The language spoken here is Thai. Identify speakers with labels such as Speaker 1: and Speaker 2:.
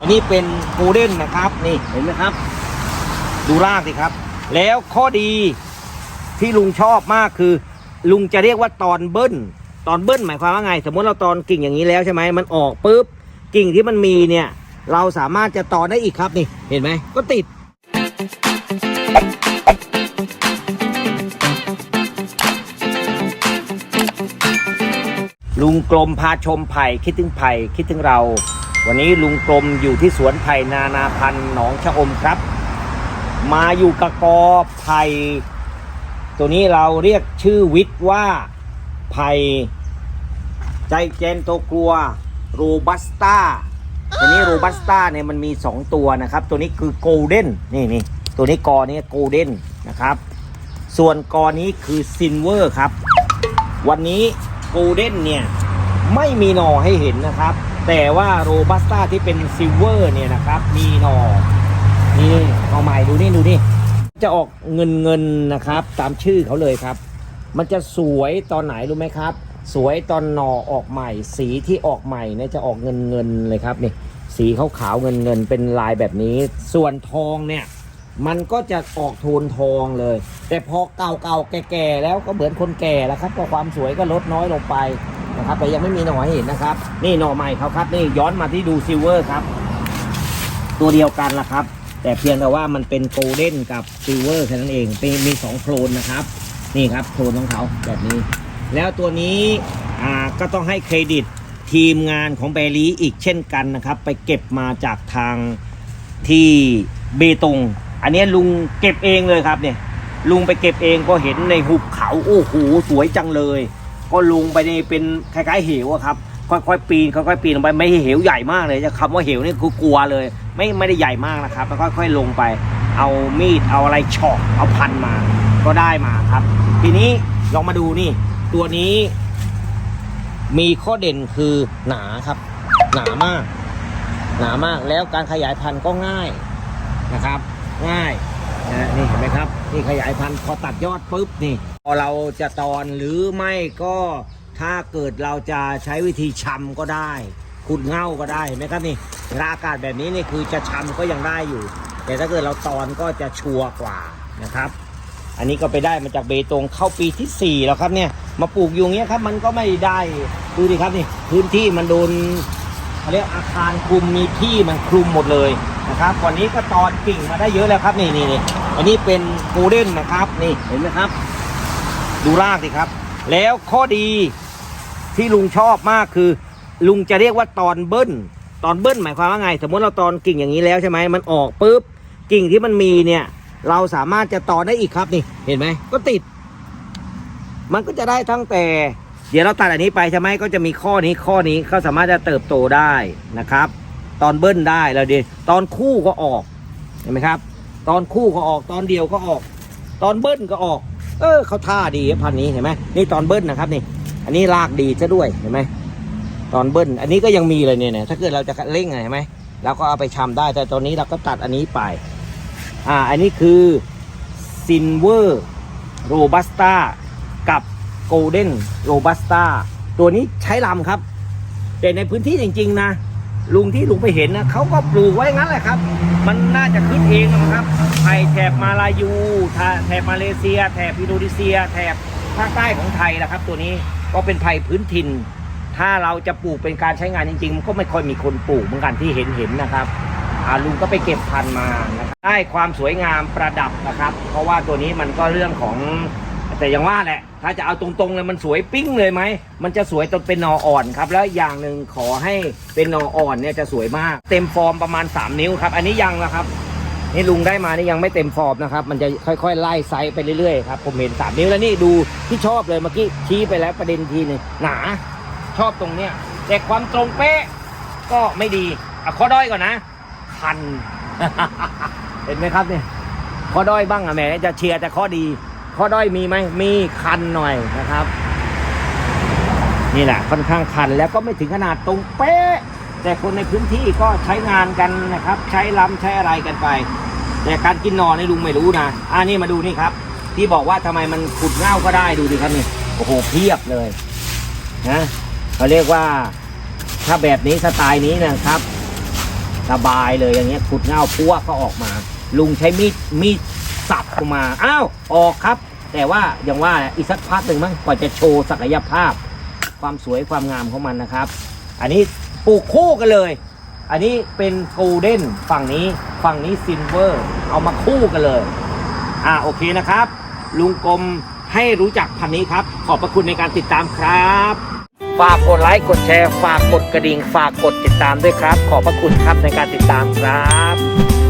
Speaker 1: อันนี้เป็นโกลเด้นนะครับนี่เห็นไหมครับ ดูรากสิครับ แล้วข้อดีที่ลุงชอบมากคือ ลุงจะเรียกว่าตอนเบิ้ลตอนเบิ้ลหมายความว่าไง สมมติเราตอนกิ่งอย่างนี้แล้วใช่ไหมมันออกปุ๊บกิ่งที่มันมีเนี่ย เราสามารถจะตอนได้อีกครับนี่ เห็นไหมก็ติดลุงกลมพาชมไผ่คิดถึงไผ่คิดถึงเรา วันนี้ลุงกลมอยู่ที่สวนไผ่นานาพันธ์หนองชะอมครับ มาอยู่กับกอไผ่ตัวนี้เราเรียกชื่อวิทย์ว่าไผ่ใจเจนโตกลัวโรบัสต้าตัวนี้โรบัสต้าเนี่ยมันมี 2 ตัวนะครับ ตัวนี้คือโกลเด้นนี่นี่ตัวนี้กอนี้โกลเด้นนะครับ ส่วนกอนี้คือซินเวอร์ครับ วันนี้โกลเด้นเนี่ยไม่มีหน่อให้เห็นนะครับ แต่ว่าโรบัสต้าที่เป็นซิลเวอร์เนี่ยนะครับ มีหน่อนี่เอาใหม่ดูนี่ดูนี่ จะออกเงินเงินนะครับ ตามชื่อเขาเลยครับ มันจะสวยตอนไหนรู้ไหมครับ สวยตอนหน่อออกใหม่ สีที่ออกใหม่เนี่ยจะออกเงินเงินเลยครับนี่สีขาวขาวเงินเงินเป็นลายแบบนี้ ส่วนทองเนี่ยมันก็จะออกโทนทองเลย แต่พอเก่าๆแก่ๆแล้วก็เหมือนคนแก่แล้วครับ ก็ความสวยก็ลดน้อยลงไป นะครับ แต่ยังไม่มีหน่อให้เห็นนะครับ นี่หน่อใหม่เขาครับ นี่ย้อนมาที่ดูซิลเวอร์ครับ ตัวเดียวกันละครับ แต่เพียงแต่ว่ามันเป็นโกลเด้นกับซิลเวอร์แค่นั้นเองเป็นมีสองโคลนนะครับ นี่ครับโคลนของเขาแบบนี้ แล้วตัวนี้อ่าก็ต้องให้เครดิตทีมงานของเบลีอีกเช่นกันนะครับ ไปเก็บมาจากทางที่เบตง อันนี้ลุงเก็บเองเลยครับเนี่ยลุงไปเก็บเองก็เห็นในหุบเขาโอ้โหสวยจังเลย ก็ลงไปในเป็นคล้ายๆเหวอะครับ ค่อยๆปีนค่อยๆปีนลงไปไม่เหวใหญ่มากเลยจะคำว่าเหวนี่คือกลัวเลย ไม่ไม่ได้ใหญ่มากนะครับแล้วค่อยๆลงไป เอามีดเอาอะไรเฉอกเอาพันมา ก็ได้มาครับ ทีนี้ลองมาดูนี่ ตัวนี้ มีข้อเด่นคือหนาครับ หนามาก หนามากแล้วการขยายพันธุ์ก็ง่ายนะครับ ง่าย นะนี่เห็นไหมครับนี่ขยายพันธุ์พอตัดยอดปุ๊บนี่พอเราจะตอนหรือไม่ก็ถ้าเกิดเราจะใช้วิธีชำก็ได้ขุดเง่าก็ได้เห็นไหมครับนี่เวลาอากาศแบบนี้นี่คือจะชำก็ยังได้อยู่ แต่ถ้าเกิดเราตอนก็จะชัวร์กว่านะครับ อันนี้ก็ไปได้มาจากเบตงเข้าปีที่4แล้วครับเนี่ยมาปลูกอยู่เงี้ยครับมันก็ไม่ได้ดูดิครับนี่พื้นที่มันโดนเขาเรียกอาคารคลุมมีที่มันคลุมหมดเลย นะครับวันนี้ก็ตอนกิ่งมาได้เยอะแล้วครับนี่นี่นี่อันนี้เป็นโกลเด้นนะครับ นี่เห็นไหมครับ ดูรากสิครับ แล้วข้อดีที่ลุงชอบมากคือ ลุงจะเรียกว่าตอนเบิ้ลตอนเบิ้ลหมายความว่าไง สมมติเราตอนกิ่งอย่างนี้แล้วใช่ไหมมันออกปุ๊บกิ่งที่มันมีเนี่ย เราสามารถจะตอนได้อีกครับนี่เห็นไหมก็ติด มันก็จะได้ตั้งแต่ เดี๋ยวเราตัดอันนี้ไปใช่ไหมก็จะมีข้อนี้ข้อนี้เขาสามารถจะเติบโตได้นะครับ ตอนเบิ้ลได้แล้วดีตอนคู่ก็ออกเห็นไหมครับ ตอนคู่ก็ออกตอนเดียวก็ออก ตอนเบิ้ลก็ออก เออเขาท่าดีพันนี้เห็นไหมนี่ตอนเบิ้ลนะครับนี่ อันนี้รากดีซะด้วยเห็นไหมตอนเบิ้ลอันนี้ก็ยังมีเลยเนี่ยนะถ้าเกิดเราจะเร่งเห็นไหมเราก็เอาไปชำได้แต่ตอนนี้เราก็ตัดอันนี้ไป อ่า อันนี้คือซินเวอร์โรบัสต้ากับโกลเด้นโรบัสต้าตัวนี้ใช้ลำครับ แต่ในพื้นที่จริง ๆ นะ ลุงที่ลุงไปเห็นนะเขาก็ปลูกไว้งั้นแหละครับ มันน่าจะขึ้นเองนะครับไผ่แถบมาลายูแถบมาเลเซีย แถบอินโดนีเซีย แถบภาคใต้ของไทยนะครับ ตัวนี้ก็เป็นไผ่พื้นถิ่น ถ้าเราจะปลูกเป็นการใช้งานจริงๆมันก็ไม่ค่อยมีคนปลูกเหมือนกันที่เห็นเห็นนะครับลุงก็ไปเก็บพันธุ์มานะครับได้ความสวยงามประดับนะครับ เพราะว่าตัวนี้มันก็เรื่องของ แต่อย่างว่าแหละ ถ้าจะเอาตรงๆเลยมันสวยปิ้งเลยไหม มันจะสวยจนเป็นนออ่อนครับ แล้วอย่างหนึ่งขอให้เป็นนออ่อนเนี่ยจะสวยมาก เต็มฟอร์มประมาณ 3 นิ้วครับ อันนี้ยังนะครับ นี่ลุงได้มานี่ยังไม่เต็มฟอร์มนะครับ มันจะค่อยๆไล่ไซส์ไปเรื่อยๆครับผมเห็นสามนิ้วแล้วนี่ดูที่ชอบเลยเมื่อกี้ชี้ไปแล้วประเด็นทีหนึงหนา ชอบตรงเนี้ยแต่ความตรงเป๊ะก็ไม่ดีอะข้อด้อยก่อนนะคัน เห็นไหมครับเนี่ยข้อด้อยบ้างอะแหม่จะเชียร์แต่ข้อดี ข้อด้อยมีไหมมีคันหน่อยนะครับ นี่แหละค่อนข้างคันแล้วก็ไม่ถึงขนาดตรงเป๊ะ แต่คนในพื้นที่ก็ใช้งานกันนะครับ ใช้ล้ำใช้อะไรกันไป แต่การกินนอนนี่ลุงไม่รู้นะอ่านี่มาดูนี่ครับ ที่บอกว่าทำไมมันขุดเง่าก็ได้ดูดิครับนี่โอ้โหเพียบเลยนะเขาเรียกว่าถ้าแบบนี้สไตล์นี้นะครับสบายเลยอย่างเงี้ยขุดเง่าพัวก็ออกมา ลุงใช้มีดมีด สับออกมา อ้าว ออกครับ แต่ว่าอย่างว่าอีกสักพักหนึ่งมั้งกว่าจะโชว์ศักยภาพ ความสวยความงามของมันนะครับ อันนี้ปลูกคู่กันเลย อันนี้เป็นโกลเด้นฝั่งนี้ฝั่งนี้ซิลเวอร์เอามาคู่กันเลย อ่าโอเคนะครับ ลุงกรมให้รู้จักพันนี้ครับ ขอบพระคุณในการติดตามครับฝากกดไลค์กดแชร์ฝากกดกระดิ่งฝากกดติดตามด้วยครับ ขอบพระคุณครับในการติดตามครับ